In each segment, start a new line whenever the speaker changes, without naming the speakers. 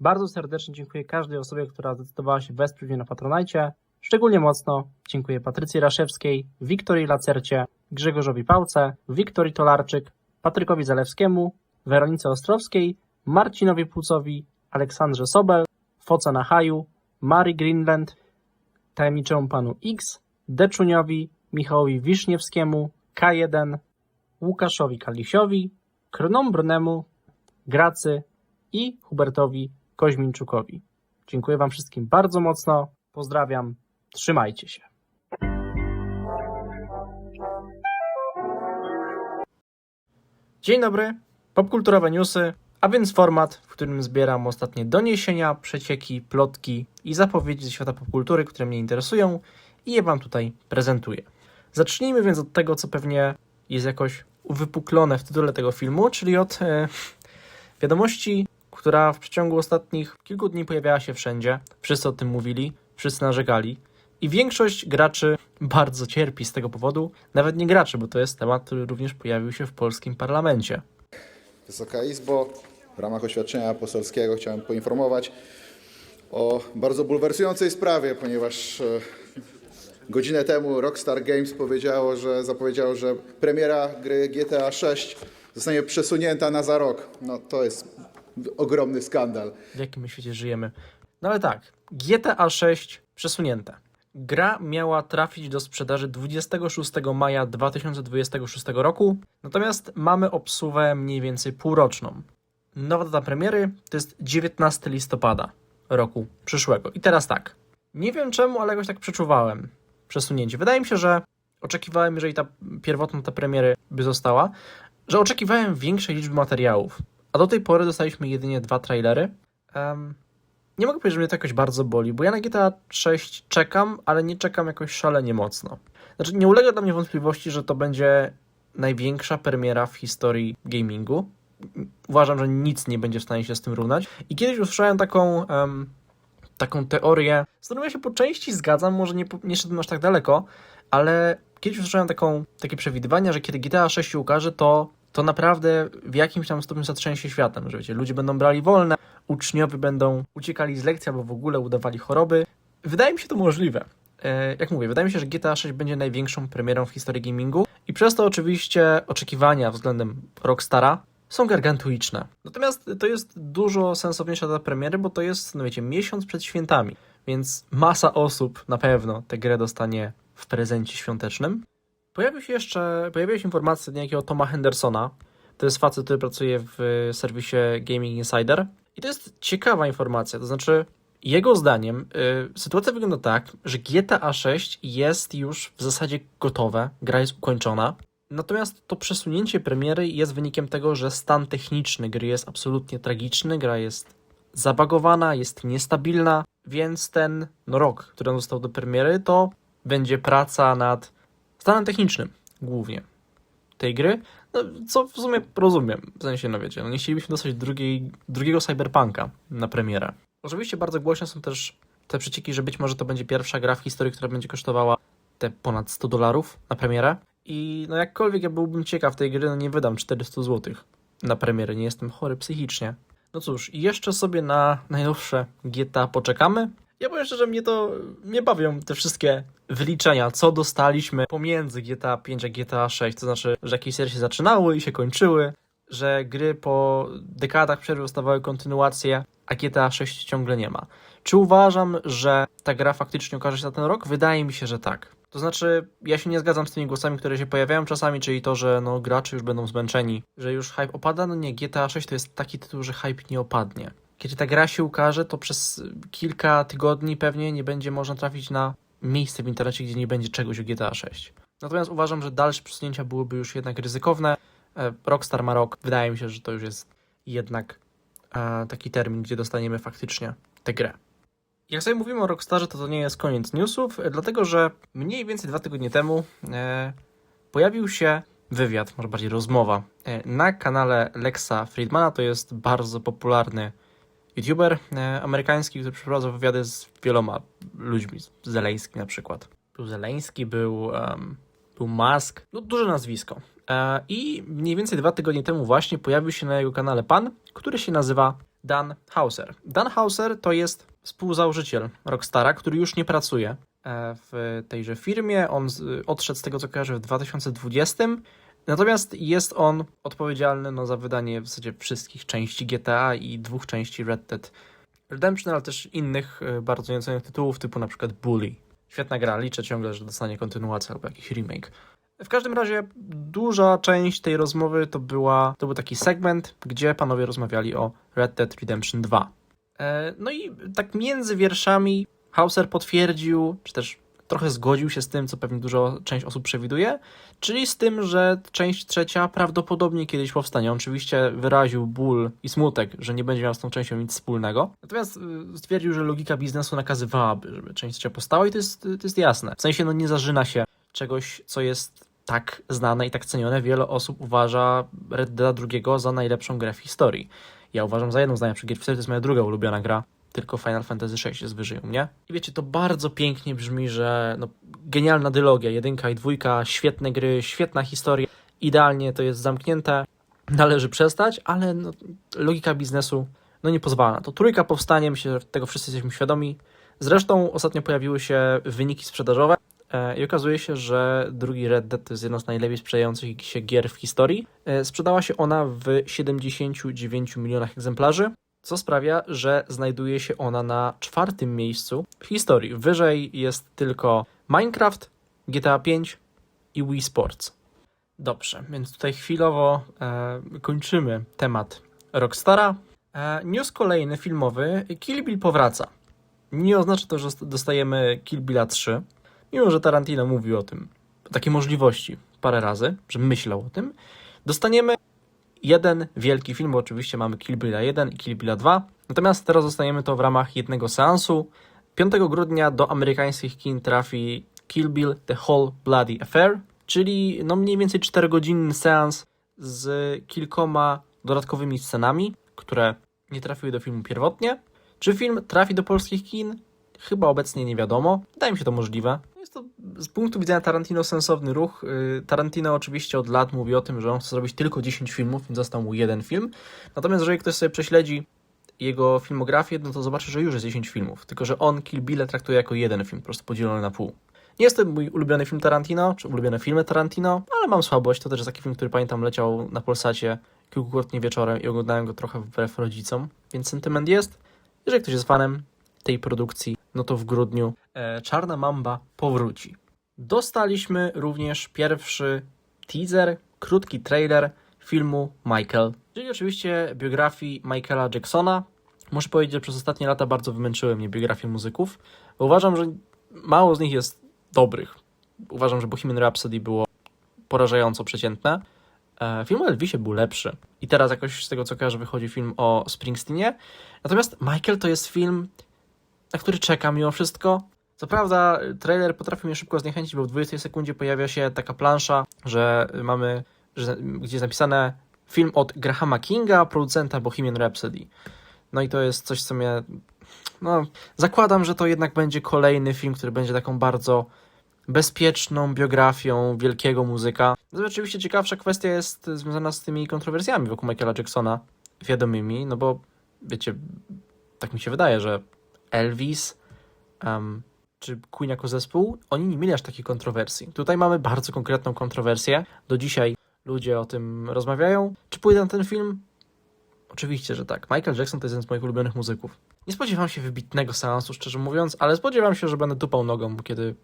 Bardzo serdecznie dziękuję każdej osobie, która zdecydowała się wesprzeć mnie na Patronajcie. Szczególnie mocno dziękuję Patrycji Raszewskiej, Wiktorii Lacercie, Grzegorzowi Pałce, Wiktorii Tolarczyk, Patrykowi Zalewskiemu, Weronice Ostrowskiej, Marcinowi Płucowi, Aleksandrze Sobel, Foca na Haju, Mary Greenland, tajemniczemu panu X, Deczuniowi, Michałowi Wiszniewskiemu, K1, Łukaszowi Kalisiowi, Kronombrnemu, Gracy i Hubertowi Koźmińczukowi. Dziękuję Wam wszystkim bardzo mocno. Pozdrawiam. Trzymajcie się. Dzień dobry. Popkulturowe newsy, a więc format, w którym zbieram ostatnie doniesienia, przecieki, plotki i zapowiedzi ze świata popkultury, które mnie interesują i je Wam tutaj prezentuję. Zacznijmy więc od tego, co pewnie jest jakoś uwypuklone w tytule tego filmu, czyli od e, wiadomości, która w przeciągu ostatnich kilku dni pojawiała się wszędzie. Wszyscy o tym mówili, wszyscy narzekali. I większość graczy bardzo cierpi z tego powodu. Nawet nie graczy, bo to jest temat, który również pojawił się w polskim parlamencie.
Wysoka Izbo, w ramach oświadczenia poselskiego chciałem poinformować o bardzo bulwersującej sprawie, ponieważ e, godzinę temu Rockstar Games powiedziało, że zapowiedziało, że premiera gry GTA 6 zostanie przesunięta na za rok. No to jest ogromny skandal.
w jakim my świecie żyjemy. No ale tak, GTA 6 przesunięte. Gra miała trafić do sprzedaży 26 maja 2026 roku, natomiast mamy obsuwę mniej więcej półroczną. Nowa data premiery to jest 19 listopada roku przyszłego. I teraz tak, nie wiem czemu, ale jakoś tak przeczuwałem przesunięcie. Wydaje mi się, że oczekiwałem, jeżeli ta pierwotna ta premiery by została, że oczekiwałem większej liczby materiałów. A do tej pory dostaliśmy jedynie dwa trailery. Em, nie mogę powiedzieć, że mnie to jakoś bardzo boli, bo ja na GTA 6 czekam, ale nie czekam jakoś szalenie mocno. Znaczy, nie ulega dla mnie wątpliwości, że to będzie największa premiera w historii gamingu. Uważam, że nic nie będzie w stanie się z tym równać. I kiedyś usłyszałem taką, em, taką teorię, z którą ja się po części zgadzam, może nie, nie szedłem aż tak daleko, ale kiedyś usłyszałem taką, takie przewidywania, że kiedy GTA 6 się ukaże, to, to naprawdę w jakimś tam stopniu zatrzęsie światem, że wiecie, ludzie będą brali wolne, uczniowie będą uciekali z lekcji albo w ogóle udawali choroby. Wydaje mi się to możliwe. E, jak mówię, wydaje mi się, że GTA 6 będzie największą premierą w historii gamingu i przez to oczywiście oczekiwania względem Rockstara są gargantuiczne. Natomiast to jest dużo sensowniejsza data premiery, bo to jest, no wiecie, miesiąc przed świętami, więc masa osób na pewno tę grę dostanie w prezencie świątecznym. Pojawił się jeszcze, pojawiła się informacja niejakiego Toma Hendersona. To jest facet, który pracuje w serwisie Gaming Insider. I to jest ciekawa informacja, to znaczy jego zdaniem y, sytuacja wygląda tak, że GTA 6 jest już w zasadzie gotowe, gra jest ukończona. Natomiast to przesunięcie premiery jest wynikiem tego, że stan techniczny gry jest absolutnie tragiczny, gra jest zabagowana, jest niestabilna, więc ten no, rok, który został do premiery, to będzie praca nad stanem technicznym głównie tej gry, no, co w sumie rozumiem, w sensie, no wiecie, no nie chcielibyśmy dostać drugiej, drugiego Cyberpunka na premierę. Oczywiście bardzo głośne są też te przecieki, że być może to będzie pierwsza gra w historii, która będzie kosztowała te ponad 100 dolarów na premierę i no jakkolwiek ja byłbym ciekaw tej gry, no nie wydam 400 zł na premierę, nie jestem chory psychicznie. No cóż, jeszcze sobie na najnowsze GTA poczekamy. Ja powiem szczerze, mnie to nie bawią te wszystkie wyliczenia, co dostaliśmy pomiędzy GTA 5 a GTA 6. To znaczy, że jakieś serie się zaczynały i się kończyły, że gry po dekadach przerwy dostawały kontynuację, a GTA 6 ciągle nie ma. Czy uważam, że ta gra faktycznie ukaże się za ten rok? Wydaje mi się, że tak. To znaczy, ja się nie zgadzam z tymi głosami, które się pojawiają czasami, czyli to, że no, gracze już będą zmęczeni, że już hype opada. No nie, GTA 6 to jest taki tytuł, że hype nie opadnie. Kiedy ta gra się ukaże, to przez kilka tygodni pewnie nie będzie można trafić na miejsce w internecie, gdzie nie będzie czegoś o GTA 6. Natomiast uważam, że dalsze przesunięcia byłyby już jednak ryzykowne. E, Rockstar ma rok. Wydaje mi się, że to już jest jednak e, taki termin, gdzie dostaniemy faktycznie tę grę. Jak sobie mówimy o Rockstarze, to to nie jest koniec newsów, e, dlatego że mniej więcej dwa tygodnie temu e, pojawił się wywiad, może bardziej rozmowa, e, na kanale Lexa Friedmana. To jest bardzo popularny youtuber e, amerykański, który przeprowadza wywiady z wieloma ludźmi, Zeleński na przykład. Był Zeleński, był, em, był Musk, no duże nazwisko. E, I mniej więcej dwa tygodnie temu właśnie pojawił się na jego kanale pan, który się nazywa Dan Hauser. Dan Hauser to jest współzałożyciel Rockstara, który już nie pracuje e, w tejże firmie. On odszedł z tego, co kojarzę, w 2020. Natomiast jest on odpowiedzialny no, za wydanie w zasadzie wszystkich części GTA i dwóch części Red Dead Redemption, ale też innych e, bardzo nieocenionych tytułów, typu na przykład Bully. Świetna gra, liczę ciągle, że dostanie kontynuację albo jakiś remake. W każdym razie duża część tej rozmowy to, była, to był taki segment, gdzie panowie rozmawiali o Red Dead Redemption 2. E, No i tak między wierszami Hauser potwierdził, czy też trochę zgodził się z tym, co pewnie dużo część osób przewiduje, czyli z tym, że część trzecia prawdopodobnie kiedyś powstanie. Oczywiście wyraził ból i smutek, że nie będzie miał z tą częścią nic wspólnego. Natomiast y, stwierdził, że logika biznesu nakazywałaby, żeby część trzecia powstała i to jest, to jest jasne. W sensie, no nie zażyna się czegoś, co jest tak znane i tak cenione. Wiele osób uważa Red Dead II za najlepszą grę w historii. Ja uważam za jedną z najlepszych gier w historii, to jest moja druga ulubiona gra. Tylko Final Fantasy VI jest wyżej u mnie. I wiecie, to bardzo pięknie brzmi, że no, genialna dylogia, jedynka i dwójka, świetne gry, świetna historia, idealnie to jest zamknięte, należy przestać, ale no, logika biznesu no, nie pozwala na to. Trójka powstanie, myślę, że tego wszyscy jesteśmy świadomi. Zresztą ostatnio pojawiły się wyniki sprzedażowe e, i okazuje się, że drugi Red Dead to jest jedna z najlepiej sprzedających się gier w historii. E, Sprzedała się ona w 79 milionach egzemplarzy, co sprawia, że znajduje się ona na czwartym miejscu w historii. Wyżej jest tylko Minecraft, GTA 5 i Wii Sports. Dobrze, więc tutaj chwilowo e, kończymy temat Rockstara. E, news kolejny filmowy. Kill Bill powraca. Nie oznacza to, że dostajemy Kill Billa 3, mimo że Tarantino mówił o tym, o takiej możliwości parę razy, że myślał o tym. Dostaniemy jeden wielki film, bo oczywiście mamy Kill Billa 1 i Kill Billa 2. Natomiast teraz dostajemy to w ramach jednego seansu. 5 grudnia do amerykańskich kin trafi Kill Bill The Whole Bloody Affair, czyli no mniej więcej 4-godzinny seans z kilkoma dodatkowymi scenami, które nie trafiły do filmu pierwotnie. Czy film trafi do polskich kin? Chyba obecnie nie wiadomo. Wydaje mi się to możliwe. Z punktu widzenia Tarantino sensowny ruch. Yy, Tarantino oczywiście od lat mówi o tym, że on chce zrobić tylko 10 filmów, więc został mu jeden film. Natomiast jeżeli ktoś sobie prześledzi jego filmografię, no to zobaczy, że już jest 10 filmów. Tylko, że on Kill Bill traktuje jako jeden film, po prostu podzielony na pół. Nie jest to mój ulubiony film Tarantino, czy ulubione filmy Tarantino, ale mam słabość. To też jest taki film, który pamiętam leciał na Polsacie kilkukrotnie wieczorem i oglądałem go trochę wbrew rodzicom, więc sentyment jest. Jeżeli ktoś jest fanem tej produkcji, no to w grudniu e, Czarna Mamba powróci. Dostaliśmy również pierwszy teaser, krótki trailer filmu Michael, czyli oczywiście biografii Michaela Jacksona. Muszę powiedzieć, że przez ostatnie lata bardzo wymęczyły mnie biografie muzyków, uważam, że mało z nich jest dobrych. Uważam, że Bohemian Rhapsody było porażająco przeciętne. E, Film o Elvisie był lepszy. I teraz jakoś z tego co kojarzę wychodzi film o Springsteenie. Natomiast Michael to jest film, na który czekam mimo wszystko. Co prawda trailer potrafi mnie szybko zniechęcić, bo w 20 sekundzie pojawia się taka plansza, że mamy, że, gdzie jest napisane film od Grahama Kinga, producenta Bohemian Rhapsody. No i to jest coś, co mnie... No, zakładam, że to jednak będzie kolejny film, który będzie taką bardzo bezpieczną biografią wielkiego muzyka. No, oczywiście ciekawsza kwestia jest związana z tymi kontrowersjami wokół Michaela Jacksona, wiadomymi, no bo wiecie, tak mi się wydaje, że Elvis em, czy Queen jako zespół, oni nie mieli aż takiej kontrowersji. Tutaj mamy bardzo konkretną kontrowersję. Do dzisiaj ludzie o tym rozmawiają. Czy pójdę na ten film? Oczywiście, że tak. Michael Jackson to jest jeden z moich ulubionych muzyków. Nie spodziewam się wybitnego seansu, szczerze mówiąc, ale spodziewam się, że będę tupał nogą, kiedy,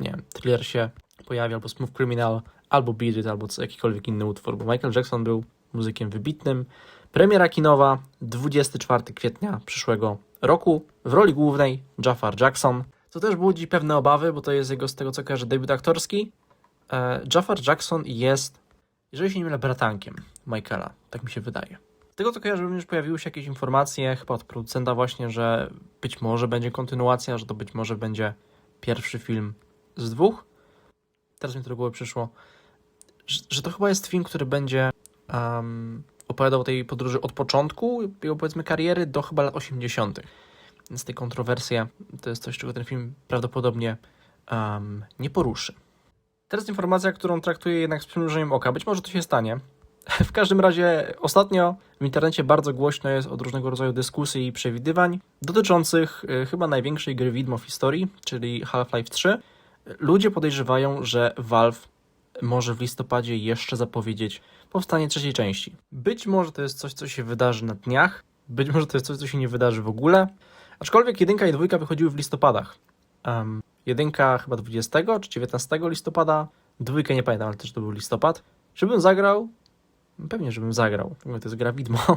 nie wiem, thriller się pojawi, albo Smooth Criminal, albo Beat It, albo jakikolwiek inny utwór, bo Michael Jackson był muzykiem wybitnym. Premiera kinowa 24 kwietnia przyszłego roku. W roli głównej Jafar Jackson. Co też budzi pewne obawy, bo to jest jego, z tego co kojarzę, debiut aktorski. E, Jafar Jackson jest, jeżeli się nie mylę, bratankiem Michaela. Tak mi się wydaje. Z tego co kojarzę, również pojawiły się jakieś informacje, chyba od producenta właśnie, że być może będzie kontynuacja, że to być może będzie pierwszy film z dwóch. Teraz mi to do głowy przyszło. Że, że to chyba jest film, który będzie um, opowiadał o tej podróży od początku jego powiedzmy kariery do chyba lat 80. Więc te kontrowersje to jest coś, czego ten film prawdopodobnie um, nie poruszy. Teraz informacja, którą traktuję jednak z przymrużeniem oka. Być może to się stanie. W każdym razie ostatnio w internecie bardzo głośno jest od różnego rodzaju dyskusji i przewidywań dotyczących y, chyba największej gry widmo w historii, czyli Half-Life 3. Ludzie podejrzewają, że Valve może w listopadzie jeszcze zapowiedzieć powstanie trzeciej części. Być może to jest coś, co się wydarzy na dniach, być może to jest coś, co się nie wydarzy w ogóle. Aczkolwiek jedynka i dwójka wychodziły w listopadach. Um, jedynka chyba 20 czy 19 listopada, dwójkę nie pamiętam, ale też to był listopad. Żebym zagrał? Pewnie, żebym zagrał. To jest gra widmo.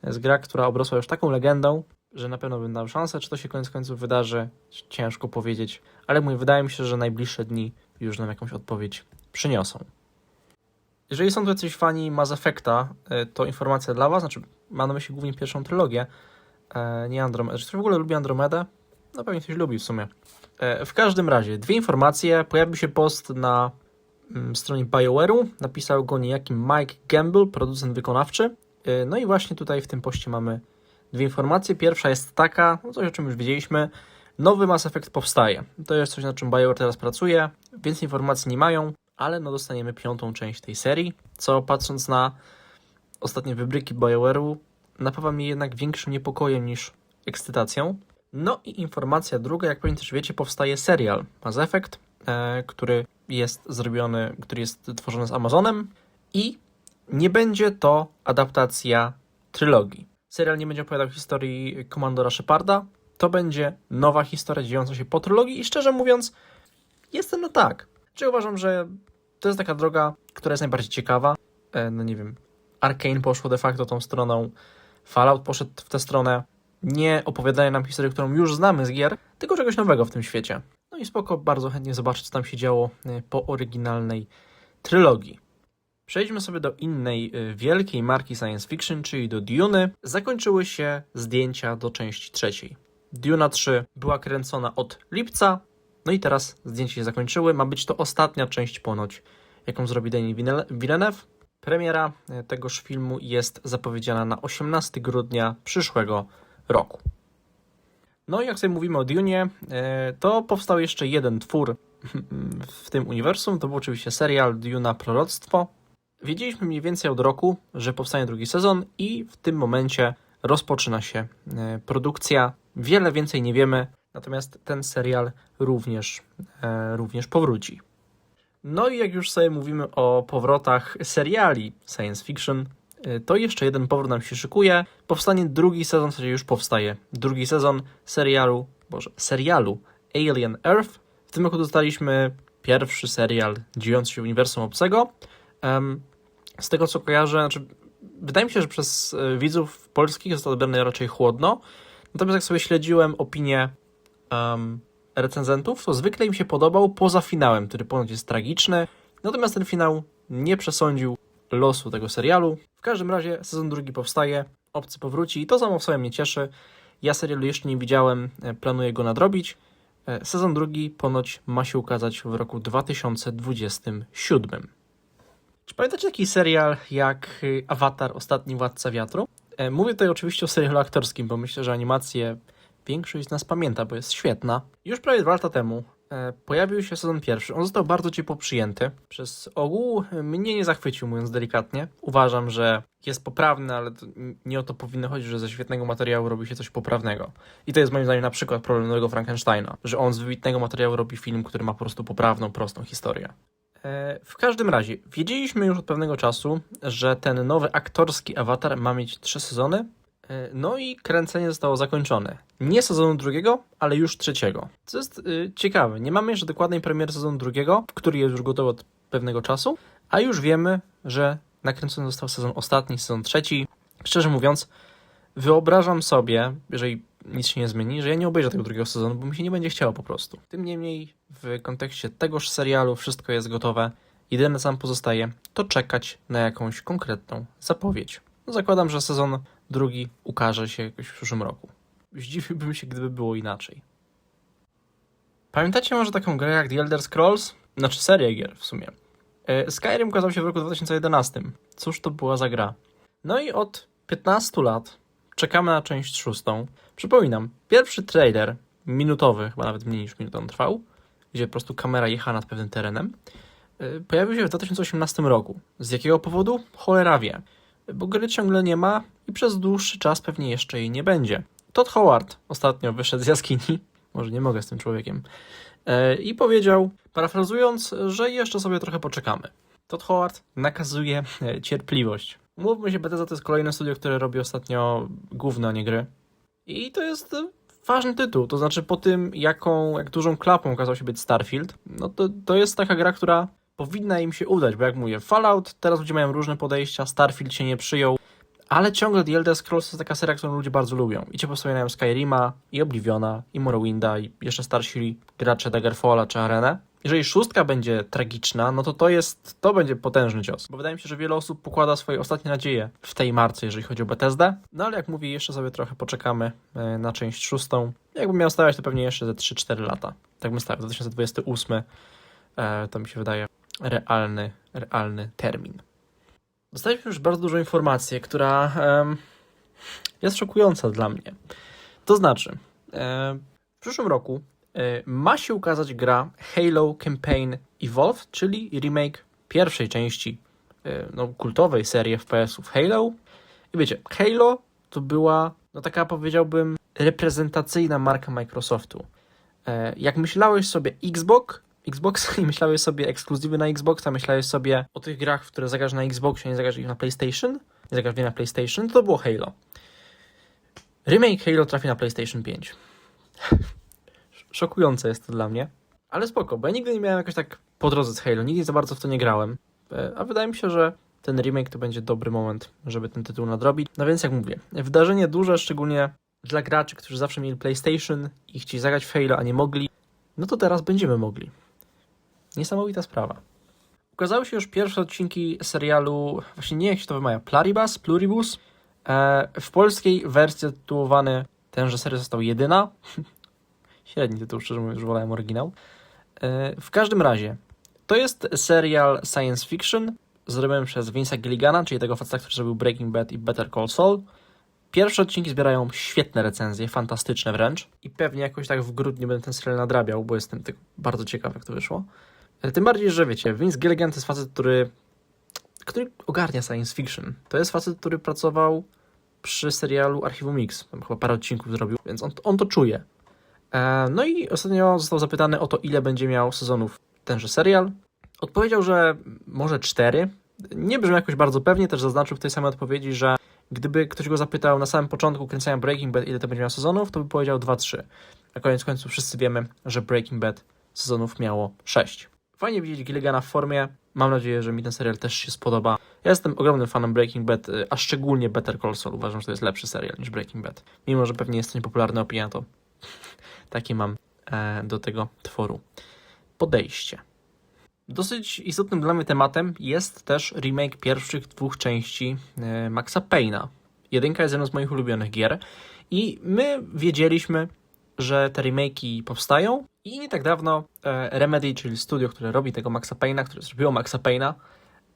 To jest gra, która obrosła już taką legendą, że na pewno bym dał szansę. Czy to się koniec końców wydarzy? Ciężko powiedzieć. Ale mówię, wydaje mi się, że najbliższe dni już nam jakąś odpowiedź przyniosą. Jeżeli są tu jacyś fani Mass Effecta, y, to informacja dla Was, znaczy mam na myśli głównie pierwszą trylogię, e, nie Andromedę. Czy ktoś w ogóle lubi Andromedę? No pewnie ktoś lubi w sumie. E, W każdym razie, dwie informacje. Pojawił się post na mm, stronie BioWare'u. Napisał go niejaki Mike Gamble, producent wykonawczy. E, No i właśnie tutaj w tym poście mamy dwie informacje. Pierwsza jest taka, no coś o czym już wiedzieliśmy. Nowy Mass Effect powstaje. To jest coś, nad czym BioWare teraz pracuje. Więcej informacji nie mają, ale no dostaniemy piątą część tej serii, co patrząc na ostatnie wybryki BioWare'u napawa mnie jednak większym niepokojem niż ekscytacją. No i informacja druga, jak pewnie też wiecie, powstaje serial Mass Effect, e, który jest zrobiony, który jest tworzony z Amazonem i nie będzie to adaptacja trylogii. Serial nie będzie opowiadał historii komandora Sheparda, to będzie nowa historia dziejąca się po trylogii i szczerze mówiąc, jestem na tak. Czy uważam, że to jest taka droga, która jest najbardziej ciekawa. E, no nie wiem, Arkane poszło de facto tą stroną, Fallout poszedł w tę stronę. Nie opowiadają nam historii, którą już znamy z gier, tylko czegoś nowego w tym świecie. No i spoko, bardzo chętnie zobaczyć, co tam się działo e, po oryginalnej trylogii. Przejdźmy sobie do innej e, wielkiej marki science fiction, czyli do Duny. Zakończyły się zdjęcia do części trzeciej. Duna 3 była kręcona od lipca, no i teraz zdjęcia się zakończyły. Ma być to ostatnia część ponoć, jaką zrobi Denis Villeneuve-. Premiera tegoż filmu jest zapowiedziana na 18 grudnia przyszłego roku. No i jak sobie mówimy o Dune, e, to powstał jeszcze jeden twór w tym uniwersum. To był oczywiście serial Duna Proroctwo. Wiedzieliśmy mniej więcej od roku, że powstanie drugi sezon i w tym momencie rozpoczyna się e, produkcja. Wiele więcej nie wiemy, natomiast ten serial również, e, również powróci. No i jak już sobie mówimy o powrotach seriali science fiction, y, to jeszcze jeden powrót nam się szykuje. Powstanie drugi sezon, w zasadzie już powstaje. Drugi sezon serialu, boże, serialu Alien Earth. W tym roku dostaliśmy pierwszy serial dziejący się uniwersum obcego. Z tego co kojarzę, znaczy, wydaje mi się, że przez y, widzów polskich jest to raczej chłodno. Natomiast jak sobie śledziłem opinię em, recenzentów, to zwykle im się podobał poza finałem, który ponoć jest tragiczny. Natomiast ten finał nie przesądził losu tego serialu. W każdym razie sezon drugi powstaje, obcy powróci i to samo w sobie mnie cieszy. Ja serialu jeszcze nie widziałem, e, planuję go nadrobić. E, Sezon drugi ponoć ma się ukazać w roku 2027. Czy pamiętacie taki serial jak y, Avatar Ostatni Władca Wiatru? E, Mówię tutaj oczywiście o serialu aktorskim, bo myślę, że animację większość z nas pamięta, bo jest świetna. Już prawie dwa lata temu e, pojawił się sezon pierwszy. On został bardzo ciepło przyjęty. Przez ogół e, mnie nie zachwycił, mówiąc delikatnie. Uważam, że jest poprawny, ale nie o to powinno chodzić, że ze świetnego materiału robi się coś poprawnego. I to jest moim zdaniem na przykład problem nowego Frankensteina, że on z wybitnego materiału robi film, który ma po prostu poprawną, prostą historię. E, W każdym razie, wiedzieliśmy już od pewnego czasu, że ten nowy aktorski awatar ma mieć trzy sezony. E, No i kręcenie zostało zakończone. Nie sezonu drugiego, ale już trzeciego. Co jest y, ciekawe, nie mamy jeszcze dokładnej premiery sezonu drugiego, który jest już gotowy od pewnego czasu, a już wiemy, że nakręcony został sezon ostatni, sezon trzeci. Szczerze mówiąc, wyobrażam sobie, jeżeli nic się nie zmieni, że ja nie obejrzę tego drugiego sezonu, bo mi się nie będzie chciało po prostu. Tym niemniej, w kontekście tegoż serialu wszystko jest gotowe. Jedyne co nam pozostaje, to czekać na jakąś konkretną zapowiedź. No, zakładam, że sezon drugi ukaże się jakoś w przyszłym roku. Zdziwiłbym się, gdyby było inaczej. Pamiętacie może taką grę jak The Elder Scrolls? Znaczy serię gier w sumie. E, Skyrim ukazał się w roku 2011. Cóż to była za gra? No i od 15 lat czekamy na część szóstą. Przypominam, pierwszy trailer, minutowy, chyba nawet mniej niż minutę trwał, gdzie po prostu kamera jechała nad pewnym terenem, y, pojawił się w 2018 roku. Z jakiego powodu? Cholera wie. Bo gry ciągle nie ma i przez dłuższy czas pewnie jeszcze jej nie będzie. Todd Howard ostatnio wyszedł z jaskini, może nie mogę z tym człowiekiem, e, i powiedział, parafrazując, że jeszcze sobie trochę poczekamy. Todd Howard nakazuje e, cierpliwość. Mówmy się, Bethesda to jest kolejne studio, które robi ostatnio główne, a nie gry. I to jest e, ważny tytuł, to znaczy po tym, jaką, jak dużą klapą okazał się być Starfield, no to, to jest taka gra, która powinna im się udać, bo jak mówię, Fallout, teraz ludzie mają różne podejścia, Starfield się nie przyjął, ale ciągle The Elder Scrolls to jest taka seria, którą ludzie bardzo lubią. I cię wspominają Skyrima, i Obliviona, i Morrowinda, i jeszcze starsi gracze Daggerfalla czy Arenę. Jeżeli szóstka będzie tragiczna, no to to jest, to będzie potężny cios. Bo wydaje mi się, że wiele osób pokłada swoje ostatnie nadzieje w tej marce, jeżeli chodzi o Bethesdę. No ale jak mówię, jeszcze sobie trochę poczekamy e, na część szóstą. Jakbym miał stawiać, to pewnie jeszcze ze 3-4 lata. Tak bym stawiał, 2028 e, to mi się wydaje realny, realny termin. Dostaliśmy już bardzo dużo informacji, która em, jest szokująca dla mnie. To znaczy, w przyszłym roku e, ma się ukazać gra Halo Campaign Evolved, czyli remake pierwszej części e, no, kultowej serii FPS-ów Halo. I wiecie, Halo to była no, taka powiedziałbym reprezentacyjna marka Microsoftu. E, Jak myślałeś sobie Xbox, Xbox i myślałeś sobie ekskluzywy na Xboxa, myślałeś sobie o tych grach, które zagrasz na Xboxie, nie zagrasz ich na PlayStation, nie zagrasz w na PlayStation, to, to było Halo. Remake Halo trafi na PlayStation 5. Szokujące jest to dla mnie, ale spoko, bo ja nigdy nie miałem jakoś tak po drodze z Halo, nigdy za bardzo w to nie grałem, E, a wydaje mi się, że ten remake to będzie dobry moment, żeby ten tytuł nadrobić. No więc jak mówię, wydarzenie duże, szczególnie dla graczy, którzy zawsze mieli PlayStation i chcieli zagrać w Halo, a nie mogli, no to teraz będziemy mogli. Niesamowita sprawa. Ukazały się już pierwsze odcinki serialu, właśnie nie jak się to wymawia, Pluribus, Pluribus. E, w polskiej wersji tytułowany tenże serial został jedyna. Średni tytuł, szczerze mówiąc, już wolałem oryginał. E, w każdym razie, to jest serial science fiction zrobiony przez Vince'a Gilligana, czyli tego faceta, który zrobił Breaking Bad i Better Call Saul. Pierwsze odcinki zbierają świetne recenzje, fantastyczne wręcz. I pewnie jakoś tak w grudniu będę ten serial nadrabiał, bo jestem tylko bardzo ciekaw, jak to wyszło. Tym bardziej, że wiecie, Vince Gilligan to jest facet, który, który ogarnia science fiction. To jest facet, który pracował przy serialu Archiwum Mix. Tam chyba parę odcinków zrobił, więc on, on to czuje. E, no i ostatnio został zapytany o to, ile będzie miał sezonów tenże serial. Odpowiedział, że może cztery. Nie brzmi jakoś bardzo pewnie, też zaznaczył w tej samej odpowiedzi, że gdyby ktoś go zapytał na samym początku kręcenia Breaking Bad, ile to będzie miał sezonów, to by powiedział 2-3. A koniec końców wszyscy wiemy, że Breaking Bad sezonów miało 6. Fajnie widzieć Gilligana w formie. Mam nadzieję, że mi ten serial też się spodoba. Ja jestem ogromnym fanem Breaking Bad, y, a szczególnie Better Call Saul. Uważam, że to jest lepszy serial niż Breaking Bad. Mimo, że pewnie jest to niepopularna opinia, to takie mam e, do tego tworu podejście. Dosyć istotnym dla mnie tematem jest też remake pierwszych dwóch części e, Maxa Payne'a. Jedynka jest jedną z moich ulubionych gier i my wiedzieliśmy, że te remake'i powstają i nie tak dawno e, Remedy, czyli studio, które robi tego Maxa Payne'a, które zrobiło Maxa Payne'a,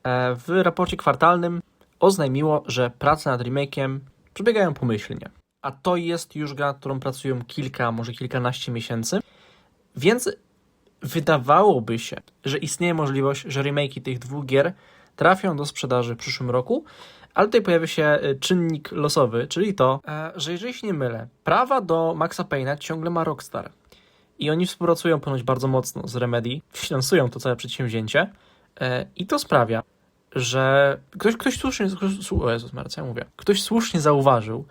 e, w raporcie kwartalnym oznajmiło, że prace nad remake'iem przebiegają pomyślnie. A to jest już gra, nad którą pracują kilka, może kilkanaście miesięcy, więc wydawałoby się, że istnieje możliwość, że remake'i tych dwóch gier trafią do sprzedaży w przyszłym roku, ale tutaj pojawia się y, czynnik losowy, czyli to, e, że jeżeli się nie mylę, prawa do Maxa Payne'a ciągle ma Rockstar. I oni współpracują ponoć bardzo mocno z Remedy, finansują to całe przedsięwzięcie e, i to sprawia, że ktoś, ktoś słusznie, o Jezus Maria, co ja mówię, ktoś słusznie zauważył,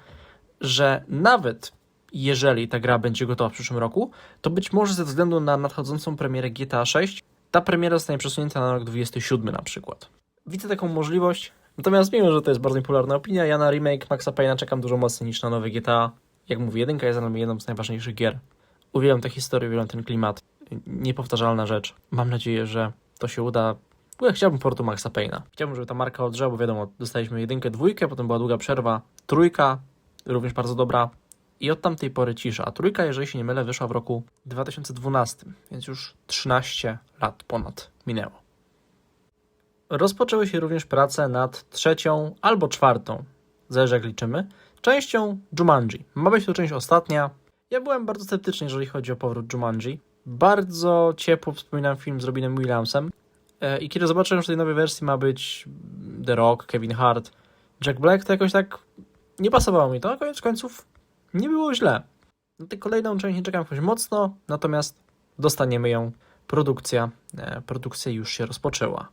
że nawet jeżeli ta gra będzie gotowa w przyszłym roku, to być może ze względu na nadchodzącą premierę GTA 6, ta premiera zostanie przesunięta na rok 27 na przykład. Widzę taką możliwość, natomiast mimo, że to jest bardzo niepopularna opinia, ja na remake Maxa Payne'a czekam dużo mocniej niż na nowe GTA. Jak mówię, jedynka jest dla mnie jedną z najważniejszych gier. Uwielbiam tę historię, uwielbiam ten klimat. Niepowtarzalna rzecz. Mam nadzieję, że to się uda. Ja chciałbym portu Maxa Payne'a. Chciałbym, żeby ta marka odżyła, bo wiadomo, dostaliśmy jedynkę, dwójkę, potem była długa przerwa. Trójka, również bardzo dobra. I od tamtej pory cisza. A trójka, jeżeli się nie mylę, wyszła w roku 2012, więc już 13 lat ponad minęło. Rozpoczęły się również prace nad trzecią albo czwartą, zależy jak liczymy, częścią Jumanji. Ma być to część ostatnia. Ja byłem bardzo sceptyczny, jeżeli chodzi o powrót Jumanji. Bardzo ciepło wspominam film z Robinem Williamsem, E, I kiedy zobaczyłem, że w tej nowej wersji ma być The Rock, Kevin Hart, Jack Black, to jakoś tak nie pasowało mi to, a koniec końców nie było źle. Na tę kolejną część nie czekam jakoś mocno, natomiast dostaniemy ją. Produkcja, e, produkcja już się rozpoczęła.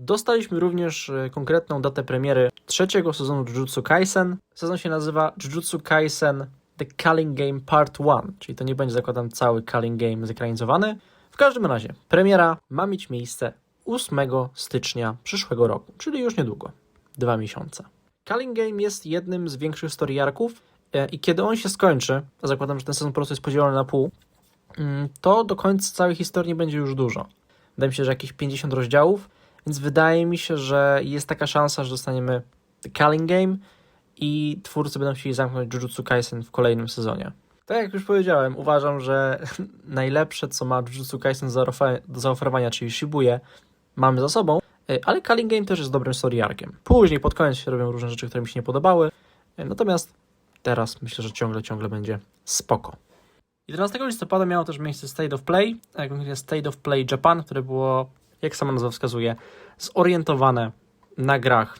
Dostaliśmy również e, konkretną datę premiery trzeciego sezonu Jujutsu Kaisen. Sezon się nazywa Jujutsu Kaisen The Culling Game Part 1, czyli to nie będzie, zakładam, cały Culling Game zekranizowany. W każdym razie, premiera ma mieć miejsce 8 stycznia przyszłego roku, czyli już niedługo, dwa miesiące. Culling Game jest jednym z większych story arków e, i kiedy on się skończy, a zakładam, że ten sezon po prostu jest podzielony na pół, mm, to do końca całej historii będzie już dużo. Wydaje mi się, że jakieś 50 rozdziałów, więc wydaje mi się, że jest taka szansa, że dostaniemy The Culling Game i twórcy będą chcieli zamknąć Jujutsu Kaisen w kolejnym sezonie. Tak jak już powiedziałem, uważam, że najlepsze, co ma Jujutsu Kaisen do zaoferowania- czyli Shibuya, mamy za sobą, y, ale Culling Game też jest dobrym story. Później, pod koniec się robią różne rzeczy, które mi się nie podobały, y, natomiast teraz myślę, że ciągle, ciągle będzie spoko. 11 listopada miało też miejsce State of Play, konkretnie State of Play Japan, które było, jak sama nazwa wskazuje, zorientowane na grach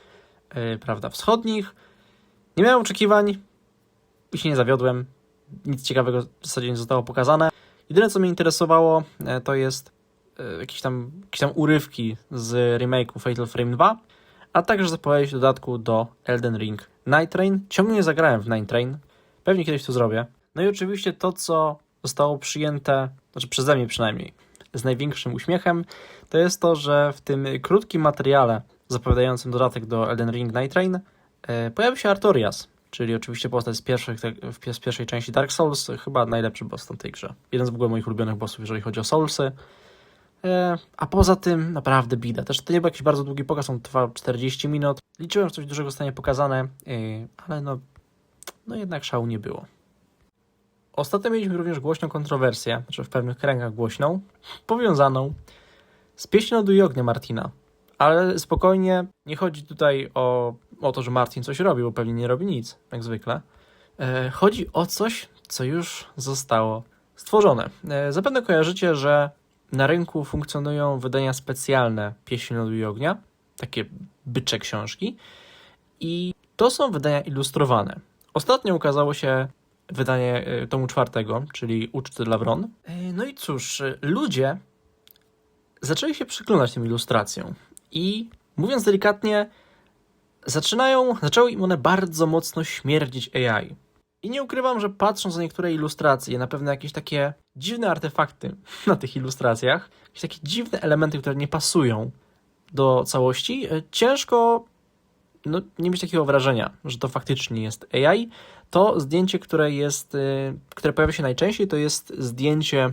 yy, prawda, wschodnich. Nie miałem oczekiwań i się nie zawiodłem. Nic ciekawego w zasadzie nie zostało pokazane. Jedyne, co mnie interesowało, e, to jest e, jakieś tam, jakieś tam urywki z remake'u Fatal Frame 2, a także zapowiedź dodatku do Elden Ring Night Train. Ciągle nie zagrałem w Night Train. Pewnie kiedyś to zrobię. No i oczywiście to, co zostało przyjęte, znaczy przeze mnie przynajmniej, z największym uśmiechem, to jest to, że w tym krótkim materiale zapowiadającym dodatek do Elden Ring Night Train e, pojawił się Artorias, czyli oczywiście postać z, pierwszych, z pierwszej części Dark Souls, chyba najlepszy boss w tej grze. Jeden z w ogóle moich ulubionych bossów, jeżeli chodzi o Soulsy. E, A poza tym naprawdę bida. Też to nie był jakiś bardzo długi pokaz, on trwał 40 minut. Liczyłem, że coś dużego zostanie pokazane, e, ale no, no jednak szału nie było. Ostatnio mieliśmy również głośną kontrowersję, znaczy w pewnych kręgach głośną, powiązaną z pieśnią do ognia Martina. Ale spokojnie, nie chodzi tutaj o, o to, że Martin coś robi, bo pewnie nie robi nic, jak zwykle. E, chodzi o coś, co już zostało stworzone. E, zapewne kojarzycie, że na rynku funkcjonują wydania specjalne pieśni lodu i ognia, takie bycze książki i to są wydania ilustrowane. Ostatnio ukazało się wydanie e, tomu czwartego, czyli Uczty dla Wron. E, No i cóż, e, ludzie zaczęli się przyglądać tym ilustracjom i mówiąc delikatnie, zaczynają, zaczęły im one bardzo mocno śmierdzić AI. I nie ukrywam, że patrząc na niektóre ilustracje, na pewno jakieś takie dziwne artefakty na tych ilustracjach, jakieś takie dziwne elementy, które nie pasują do całości, e, ciężko no, nie mieć takiego wrażenia, że to faktycznie jest AI. To zdjęcie, które jest, y, które pojawia się najczęściej, to jest zdjęcie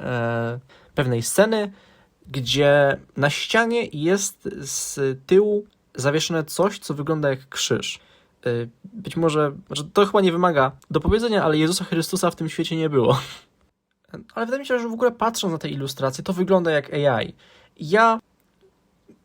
e, pewnej sceny, gdzie na ścianie jest z tyłu zawieszone coś, co wygląda jak krzyż. Y, Być może, znaczy to chyba nie wymaga dopowiedzenia, ale Jezusa Chrystusa w tym świecie nie było. Ale wydaje mi się, że w ogóle patrząc na te ilustracje, to wygląda jak AI. Ja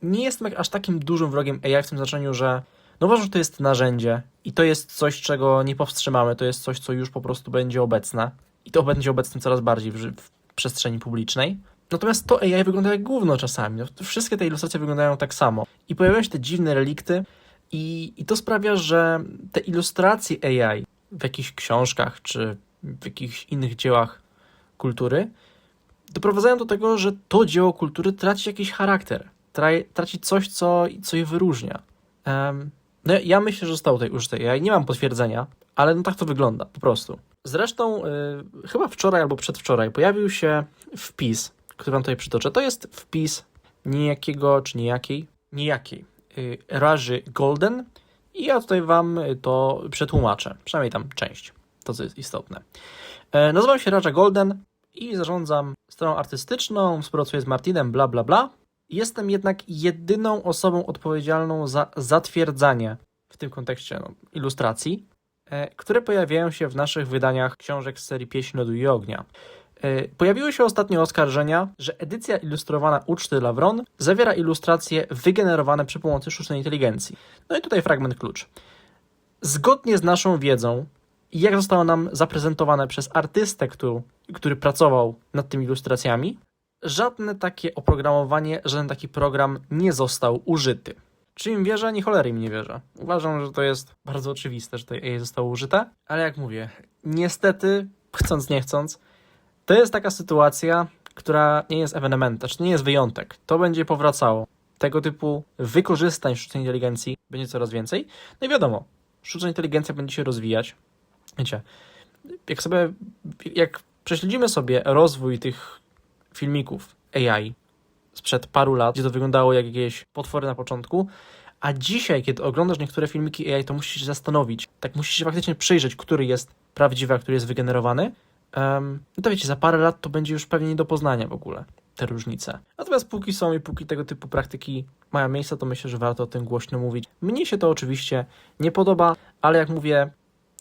nie jestem aż takim dużym wrogiem AI w tym znaczeniu, że no uważam, że to jest narzędzie i to jest coś, czego nie powstrzymamy, to jest coś, co już po prostu będzie obecne i to będzie obecne coraz bardziej w, w przestrzeni publicznej. Natomiast to AI wygląda jak gówno czasami. No, wszystkie te ilustracje wyglądają tak samo. I pojawiają się te dziwne relikty i, i to sprawia, że te ilustracje AI w jakichś książkach czy w jakichś innych dziełach kultury doprowadzają do tego, że to dzieło kultury traci jakiś charakter. Tra- traci coś, co, co je wyróżnia. Em, no ja- myślę, że zostało tutaj użyte. Ja nie mam potwierdzenia, ale no tak to wygląda, po prostu. Zresztą y, chyba wczoraj albo przedwczoraj pojawił się wpis, który wam tutaj przytoczę. To jest wpis niejakiego, czy niejakiej, niejakiej y, Raży Golden i ja tutaj wam to przetłumaczę, przynajmniej tam część, to co jest istotne. E, nazywam się Raja Golden i zarządzam stroną artystyczną, współpracuję z Martinem, bla bla bla. Jestem jednak jedyną osobą odpowiedzialną za zatwierdzanie w tym kontekście no, ilustracji, e, które pojawiają się w naszych wydaniach książek z serii Pieśń Lodu i Ognia. E, Pojawiły się ostatnio oskarżenia, że edycja ilustrowana Uczty dla Wron zawiera ilustracje wygenerowane przy pomocy sztucznej inteligencji. No i tutaj fragment klucz. Zgodnie z naszą wiedzą jak zostało nam zaprezentowane przez artystę, który, który pracował nad tymi ilustracjami, żadne takie oprogramowanie, żaden taki program nie został użyty. Czy im wierzę? Ni cholery im nie wierzę. Uważam, że to jest bardzo oczywiste, że tutaj AI zostało użyte, ale jak mówię, niestety, chcąc nie chcąc, to jest taka sytuacja, która nie jest ewenementem, znaczy nie jest wyjątek. To będzie powracało. Tego typu wykorzystań sztucznej inteligencji będzie coraz więcej. No i wiadomo, sztuczna inteligencja będzie się rozwijać. Wiecie, jak sobie, jak prześledzimy sobie rozwój tych filmików AI sprzed paru lat, gdzie to wyglądało jak jakieś potwory na początku, a dzisiaj, kiedy oglądasz niektóre filmiki AI, to musisz się zastanowić, tak musisz się faktycznie przyjrzeć, który jest prawdziwy, a który jest wygenerowany. Um, no to wiecie, za parę lat to będzie już pewnie nie do poznania w ogóle, te różnice. Natomiast póki są i póki tego typu praktyki mają miejsce, to myślę, że warto o tym głośno mówić. Mnie się to oczywiście nie podoba, ale jak mówię,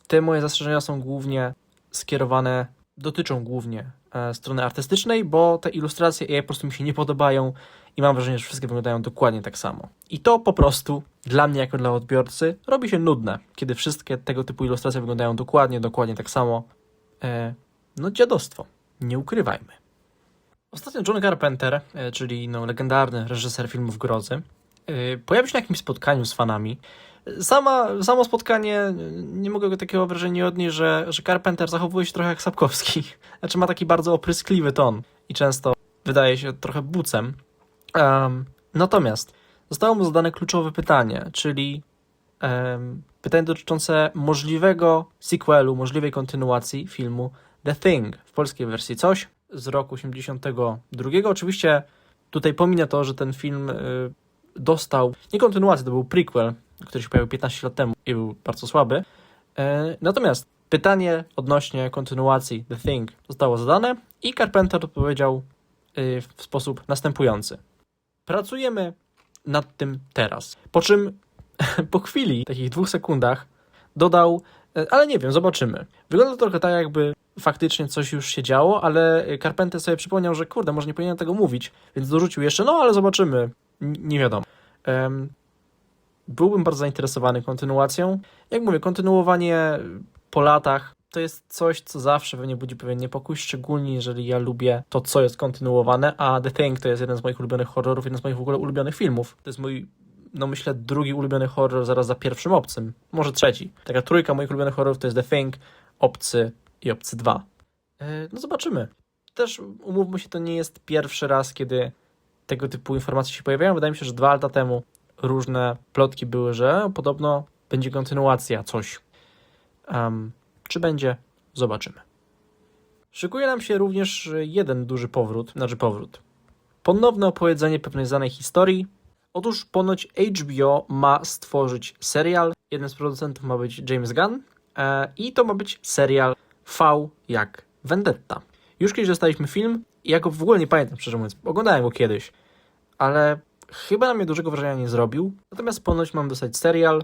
te moje zastrzeżenia są głównie skierowane, dotyczą głównie strony artystycznej, bo te ilustracje AI po prostu mi się nie podobają i mam wrażenie, że wszystkie wyglądają dokładnie tak samo. I to po prostu dla mnie, jako dla odbiorcy, robi się nudne, kiedy wszystkie tego typu ilustracje wyglądają dokładnie, dokładnie tak samo. E, no dziadostwo, nie ukrywajmy. Ostatnio John Carpenter, e, czyli no, legendarny reżyser filmów grozy, e, pojawił się na jakimś spotkaniu z fanami. Sama, samo spotkanie, nie mogę takiego wrażenia odnieść, że, że Carpenter zachowuje się trochę jak Sapkowski. Znaczy ma taki bardzo opryskliwy ton i często wydaje się trochę bucem. Em, natomiast zostało mu zadane kluczowe pytanie, czyli em, pytanie dotyczące możliwego sequelu, możliwej kontynuacji filmu The Thing w polskiej wersji coś z roku 82. Oczywiście tutaj pominę to, że ten film y, dostał nie kontynuację, to był prequel, który się pojawił 15 lat temu i był bardzo słaby. E, natomiast pytanie odnośnie kontynuacji The Thing zostało zadane i Carpenter odpowiedział y, w sposób następujący. Pracujemy nad tym teraz. Po czym po chwili, takich dwóch sekundach, dodał, e, ale nie wiem, zobaczymy. Wygląda trochę tak, jakby faktycznie coś już się działo, ale Carpenter sobie przypomniał, że kurde, może nie powinienem tego mówić, więc dorzucił jeszcze, no ale zobaczymy. Nie wiadomo. Byłbym bardzo zainteresowany kontynuacją. Jak mówię, kontynuowanie po latach to jest coś, co zawsze we mnie budzi pewien niepokój, szczególnie jeżeli ja lubię to, co jest kontynuowane, a The Thing to jest jeden z moich ulubionych horrorów, jeden z moich w ogóle ulubionych filmów. To jest mój, no myślę, drugi ulubiony horror zaraz za pierwszym Obcym. Może trzeci. Taka trójka moich ulubionych horrorów to jest The Thing, Obcy i Obcy 2. E, No zobaczymy. Też umówmy się, to nie jest pierwszy raz, kiedy tego typu informacje się pojawiają. Wydaje mi się, że dwa lata temu różne plotki były, że podobno będzie kontynuacja, coś. Em, czy będzie? Zobaczymy. Szykuje nam się również jeden duży powrót, znaczy powrót. Ponowne opowiedzenie pewnej znanej historii. Otóż ponoć HBO ma stworzyć serial. Jeden z producentów ma być James Gunn e, i to ma być serial V jak Vendetta. Już kiedyś dostaliśmy film i ja go w ogóle nie pamiętam, szczerze mówiąc. Oglądałem go kiedyś, ale chyba na mnie dużego wrażenia nie zrobił. Natomiast ponoć mam dostać serial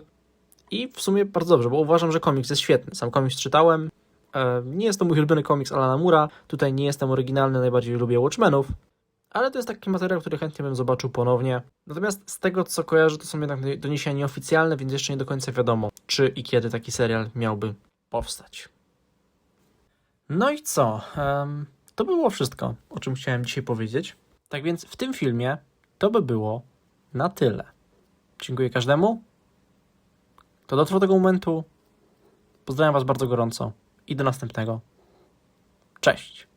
i w sumie bardzo dobrze, bo uważam, że komiks jest świetny. Sam komiks czytałem. E, Nie jest to mój ulubiony komiks Alana Mura. Tutaj nie jestem oryginalny, najbardziej lubię Watchmenów. Ale to jest taki materiał, który chętnie bym zobaczył ponownie. Natomiast z tego, co kojarzę, to są jednak doniesienia nieoficjalne, więc jeszcze nie do końca wiadomo, czy i kiedy taki serial miałby powstać. No i co? To było wszystko, o czym chciałem dzisiaj powiedzieć. Tak więc w tym filmie to by było na tyle. Dziękuję każdemu. To dotrwał do tego momentu. Pozdrawiam Was bardzo gorąco i do następnego. Cześć.